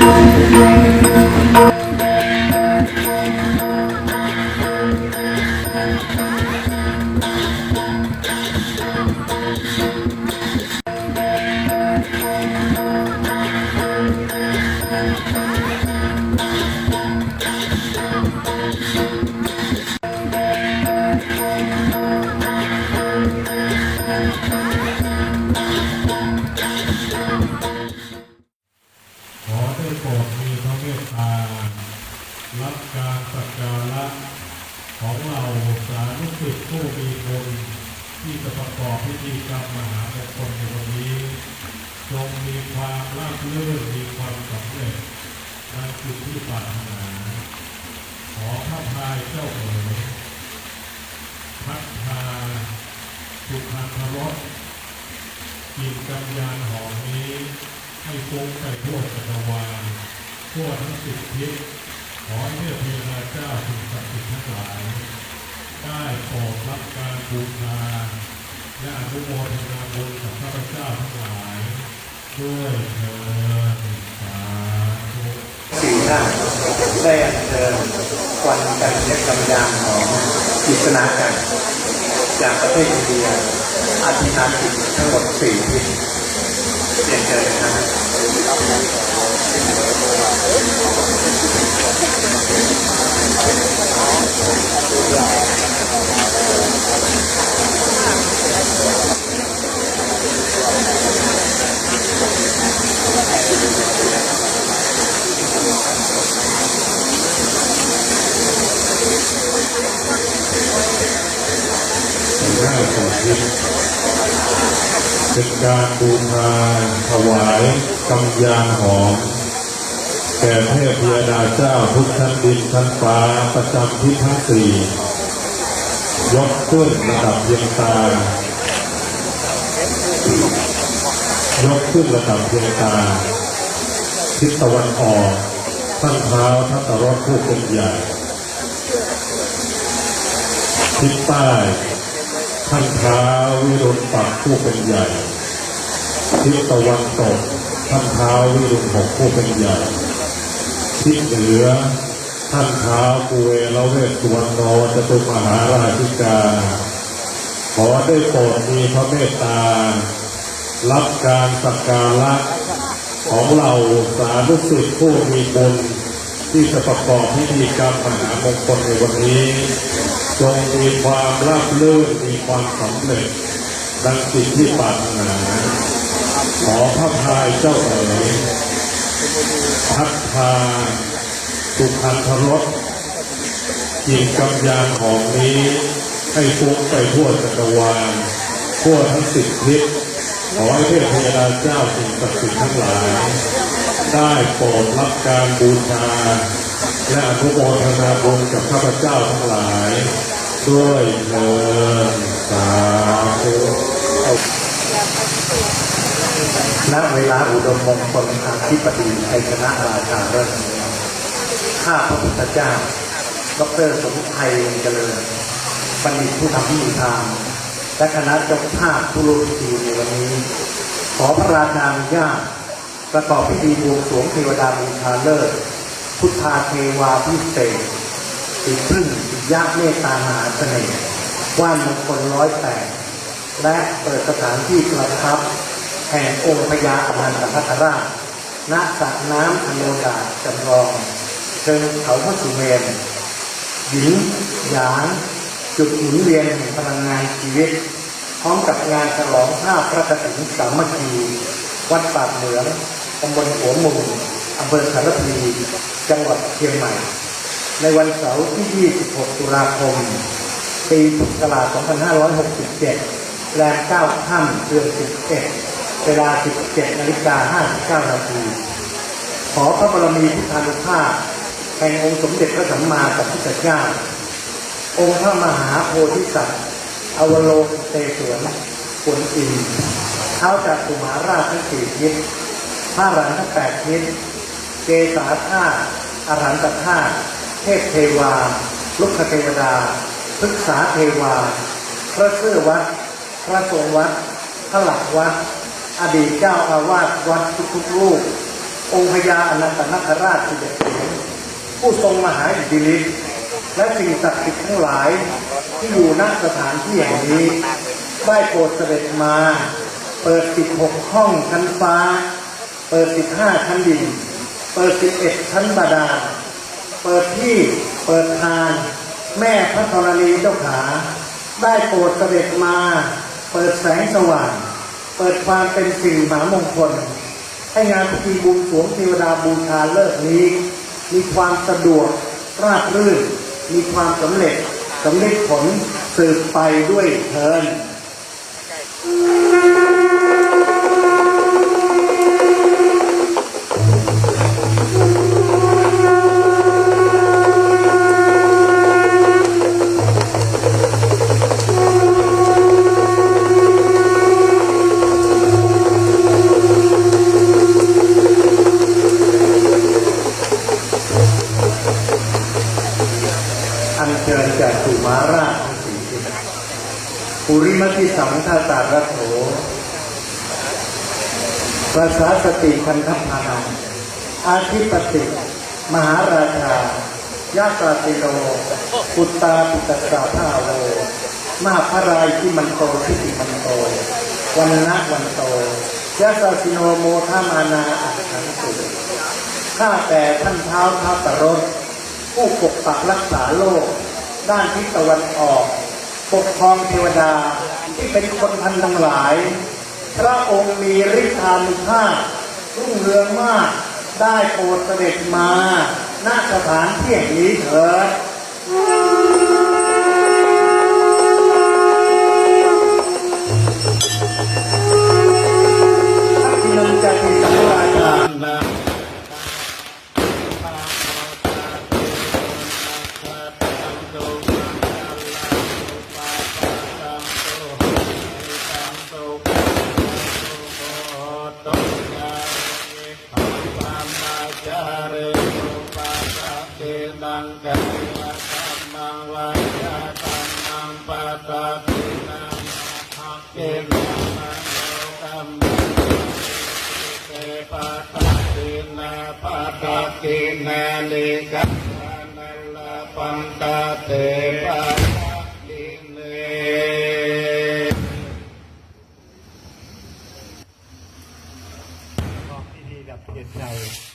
Thank you. สาธุสิทธิ์ผู้มีบุญที่จะประกอบพิธีกรรมมหามงคลในวันนี้จงมีความราบรื่นมีความสำเร็จในจิตที่ปรารถนาขอพระพายเจ้าเอ๋ยพัฒนาสุขันธรสกินกัญญาณหอมนี้ ให้ฟุ้งไปทั่วจักรวาลทั่วทั้งสิบทิศขอให้เทพเทวดาเจ้าสิ่งศักดิ์สิทธิ์ทั้งหลาย ได้โปรดรับการบูชาและอนุโมทนาบุญกับข้าพเจ้าทั้งหลายด้วยเถิดสาธุสี่ท่านได้อัญเชิญควันกันและกำยานของกิษณากัน จากประเทศอินเดียอธิษฐานจิตทั้งหมดสี่ทิศเรียนเชิญนะครับ ห้าของทิศเป็นการบูชาถวายกำยานหอมแก่เทพยดาเจ้าทุกชั้นดินชั้นฟ้าประจำทิศทั้งสี่ยกขึ้นระดับเพียงตายกขึ้นระดับเพียงตา ทิศตะวันออกท่านเท้าท่านตะรอดผู้เป็นใหญ่ทิศใต้ ท่านเท้าวิรุณปักผู้เป็นใหญ่ทิศตะวันตกท่านเท้าวิรุณหกผู้เป็นใหญ่ทิศเหนือท่านเท้ากุเวลเวสสุวรรณโนจตุมหาราชิกา ขอได้โปรดมีพระเมตตา รับการสักการะของเราสาธุสิทธิผู้มีบุญ ที่จะประกอบพิธีกรรมมหามงคลในวันนี้จงมีความราบรื่นมีความสำเร็จดังสิ่งที่ปรารถนาขอพระพายเจ้าเอ๋ยพัฒพาสุขันธรสกินกำยานหอมนี้ให้ฟุ้งไปทั่วจักรวาลทั่วทั้งสิบทิศขอให้เทพยดาเจ้าสิ่งศักดิ์สิทธิ์ทั้งหลาย ได้โปรดรับการบูชา และอนุโมทนาบุญกับข้าพเจ้าทั้งหลาย ด้วยเถิดสาธุณเวลาอุดมมงคลอธิปดีชัยชนะราชาเริ่มข้าพระพุทธเจ้า ดรสมไทยเจริญบัณฑิตผู้ทำพิธีทางและคณะเจ้าภาพผู้ร่วมพิธีในวันนี้ ขอพระราชาอนุญาต ประกอบพิธีบวงสรวงเทวดาบูชาเลิศพุทธาเทวาพิเศษสีพึ่งสียะเมตตามหาเสน่ห์ว่านมงคลร้อยแปดและเปิดสถานที่ประทับแห่งองค์พญาอนันตพัทราชณสระน้ำอโนดาจำลองเชิงเขาพระสุเมนหญิงหยางจุดหมุนเวียนแห่งพลังงานชีวิต พร้อมกับงานฉลองภาพพระกฐินสามัคคีวัดปากเหลืองำบลหัวมุงอำเภอสารพี จังหวัดเชียงใหม่ ในวันเสาร์ที่ 26 ตุลาคม ปีพุทธศักราช 2567 แรม9ค่ำเดือน 11 เวลา 17นาฬิกา59นาที ขอพระบรมีพุทธานุภาพแห่งองค์สมเด็จพระสัมมาสัมพุทธเจ้า องค์พระมหาโพธิสัตว์อวโลกเตศวนกวนอินเท้าจากสุมาราชทั้งสี่ทิศ พระรันทั้งแปดทิศเกษาธาตุอรหันตธาตุเทพเทวา ลุกขเทวดาพฤกษาเทวา พระเสื้อวัด พระทรงวัดพระหลักวัด อดีตเจ้าอาวาสวัดทุกๆรูป องค์พญาอนันตนาคราชสิบเอ็ดเสียงผู้ทรงมหาอิทธิฤทธิ์และสิ่งศักดิ์สิทธิ์ทั้งหลายที่อยู่ณสถานที่แห่งนี้ ได้โปรดเสด็จมา เปิด16ห้องชั้นฟ้า เปิด15ชั้นดิน เปิด11ชั้นบาดาล เปิดที่เปิดทางแม่พระธรณีเจ้าขา ได้โปรดเสด็จมา เปิดแสงสว่าง เปิดความเป็นสิ่งมหามงคล ให้งานพิธีบวงสวงเทวดาบูชาเลิกนี้ มีความสะดวกราบรื่น มีความสำเร็จสำเร็จผลสืบไปด้วยเทินอัน ปุริมติสังฆาตาระโถภาษาสติคันธพานังอาทิปติ มหาราชายาตาติโนปุตตาปุตตสาภาโวมหาพรายที่มันโตทิติมันโตวันนะวันโตยาสาสิโนโมทามานาอัตถังสุข้าแต่ท่านเท้าท้าตรสผู้ปกปักรักษาโลก ด้านทิศตะวันออก ปกครองเทวดาที่เป็นคนพันทั้งหลาย พระองค์มีฤทธานุภาพรุ่งเรืองมากได้โปรดเสด็จมาณสถานที่แห่งนี้เถิด กเกนังมังโลกัมมังเตปัตตาตินาปัตตาตินาลิกันัลลาปันตาเตปัตตาติเนออกพิธีดับเทียนใจ